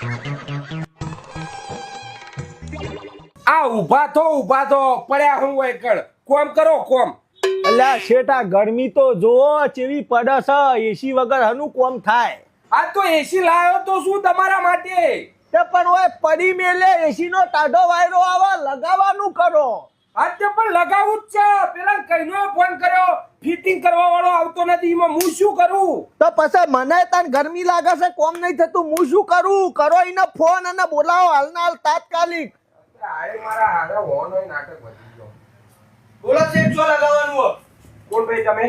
આ ઊભા તો ઊભા તો પડ્યા હું હોય કણ કોમ કરો કોમ. અલ્યા શેઠા ગરમી તો જોવો ચેવી પડે છે એસી વગર હનું કોમ થાય. આ તો એસી લાવ્યો તો શું તમારા માટે? તે પણ ઓય પડી મેલે એસી નો ટાઢો વાયરો આવે લગાવવાનું કરો. આ તે પણ લગાવું જ છે. પેલા કઈનો ફોન કર્યો. ફિટિંગ કરવા વાળો આવતો નથી. એમાં હું શું કરું? તો પછી મને તને ગરમી લાગે છે કોમ નહીં થતું. હું શું કરું? કરો એને ફોન અને બોલાવો હાલના હાલ તાત્કાલિક. આએ મારા હારા હોન હોય નાટક વધી ગયો. બોલો છે જો લગાવવાનું કોણ ભાઈ તમે?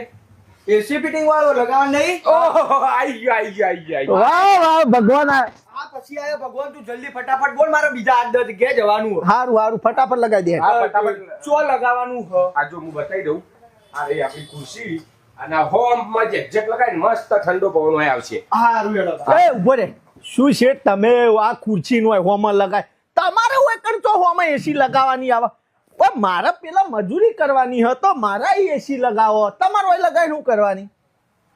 એસી ફિટિંગ વાળો લગાવવા નહીં? ઓહો આઈ ગયો આઈ ગયો આઈ ગયો. વાહ વાહ ભગવાન પછી આયા ભગવાન તું જલ્દી ફટાફટ બોલ મારે બીજા આઠ દસ જગ્યાએ જવાનું હારું હારું ફટાફટ લગાવી દે. હા, ફટાફટ. ચો લગાવવાનું હ? આ જો હું બતાવી દઉં. આ રે આપણી ખુરશી અને હોમમાં જે જેક લગાવીને મસ્ત ઠંડો પવન હોય આવશે. હારું એડો એ ઊભો રે. શું છે તમે? આ ખુરશી નું હોમાં લગાય. તમારે હોય કરતો હોમાં એસી લગાવવાની આવે? મારે પેલા મજૂરી કરવાની હતો મારા એસી લગાવો. તમારો લગાવી શું કરવાની?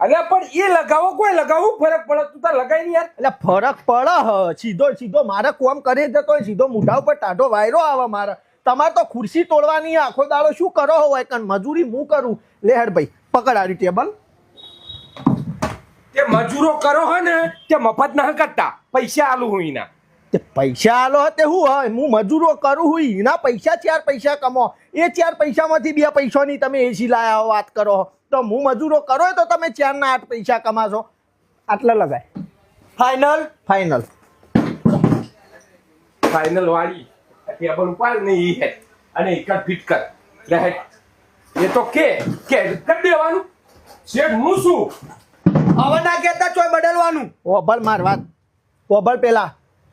અલ્યા પણ એ લગાવો કોઈ લગાવું ફરક પડે તું તાર લગાઈ નહીં યાર. એટલે ફરક પડે હ. સીધો સીધો મારે કોમ કરી જતો સીધો મોઢા ઉપર ટાઢો વાયરો આવે મારે. તમારે તો ખુરશી તોડવાની આખો દાડો શું કરો હોય કારણ મજૂરી હું કરું? લે હેડ ભાઈ પકડ આરી ટેબલ તે મજૂરો કરો હે ને તે મફત ના કરતા. પૈસા આલું હું એના તે પૈસા આલો તે હું હોય હું મજૂરો કરું હું એના પૈસા ચાર પૈસા કમો એ ચાર પૈસામાંથી બે પૈસાની તમે એસી લાયા વાત કરો તો હું મજૂરો કરો તો તમે ચારના આઠ પૈસા કમાશો. આટલા લગાય. ફાઇનલ ફાઇનલ ફાઇનલ વાળી. ટેબલ ઉપાડ ને ઈ હેડ અને એક ફિટ કર. એ તો કે કે કરી દેવાનું. શેઠ હું શું? હવે ના કહેતા ચોય બદલવાનું. ઓભર માર વાત. ઓભર પેલા.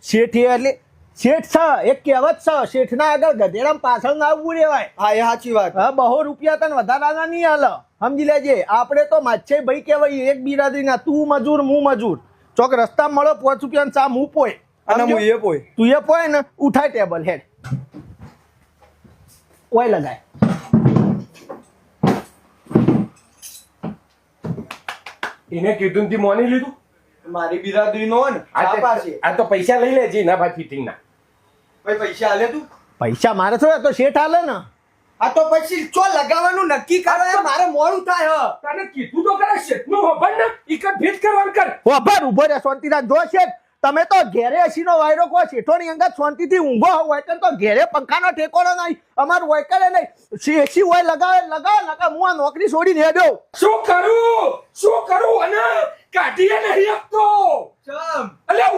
શેઠ એટલે શેઠ છે એક કહેવત છે શેઠના આગળ ગધેડા પાછળ ના આવવું રેવાય હા એ સાચી વાત. હા બહુ રૂપિયા તને વધારાના નહીં હાલ. સમજી લેજે આપણે તો માછે ભાઈ કહેવાય એક બિરાદરીના તું મજૂર હું મજૂર. ચોક રસ્તા મળો પાંચ રૂપિયા ચા હું પોય. અને હું એ પોય. તું એ પોય ને ઉઠાય ટેબલ હેડ. ઓય લગાય. એને કીધું થી મોની લીધું? મારી બિરાદરી નો ને આ તો પૈસા લઈ લેજે ના ભાઈ ફિટિંગ ના. ભાઈ પૈસા આલે તું? પૈસા મારે થોડા તો શેઠ હાલે ને. આ તો પછી ચો લગાવવાનું નક્કી કરો એ મારે મોડું થાય હ. તને કીધું તો કરે શેઠનું હોભળ ને ઈ કર ફિટ કરવાનું કર. ઓભર ઊભો રે શાંતિ રાખ જો શેઠ તમે તો ઘેરે હસીનો વાયરો કહો શેઠોની અંગત શાંતિથી ઊંઘો હોય તો ઘેરે પંખાનો ઠેકોડો નહીં અમારું કરે નહીં. એસી હોય લગાવે લગાવે લગાવે હું આ નોકરી છોડીને હેડ્યો. શું કરું? શું કરું? અને કાઢીએ નહીં આપતો ચમ. અલ્યા